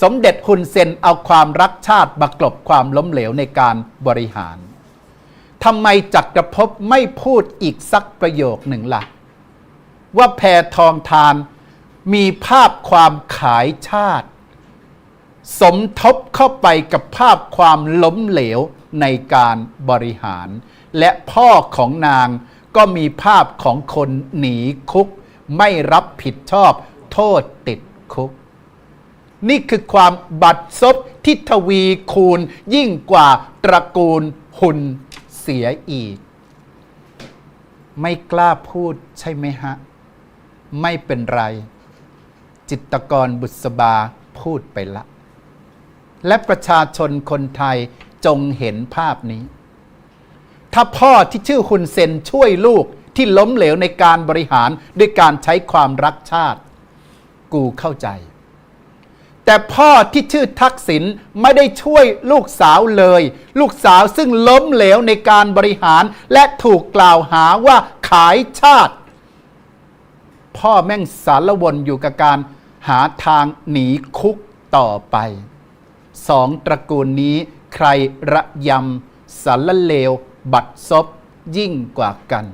สมเด็จฮุนเซนเอาความรักชาติมากลบความล้มเหลวในการบริหารทำไมจักรภพไม่พูดอีกสักประโยคหนึ่งล่ะ ว่าแพทองทานมีภาพความขายชาติ สมทบเข้าไปกับภาพความล้มเหลวในการบริหาร และพ่อของนางก็มีภาพของคนหนีคุก ไม่รับผิดชอบโทษติดคุก นี่คือความบัดซบที่ทวีคูณยิ่งกว่าตระกูลหุนเสียอีก ไม่กล้าพูดใช่ไหมฮะ ไม่เป็นไร จิตกรบุษบาพูดไปละ และประชาชนคนไทยจงเห็นภาพนี้ ถ้าพ่อที่ชื่อฮุนเซนช่วยลูกที่ล้มเหลวในการบริหารด้วยการใช้ความรักชาติ กูเข้าใจ แต่พ่อที่ชื่อทักษิณไม่ได้ช่วยลูกสาวเลย ลูกสาวซึ่งล้มเหลวในการบริหารและถูกกล่าวหาว่าขายชาติ พ่อแม่งสารวนอยู่กับการหาทางหนีคุกต่อไปสองตระกูลนี้ใครระยำสารเลว บัดซบยิ่งกว่ากัน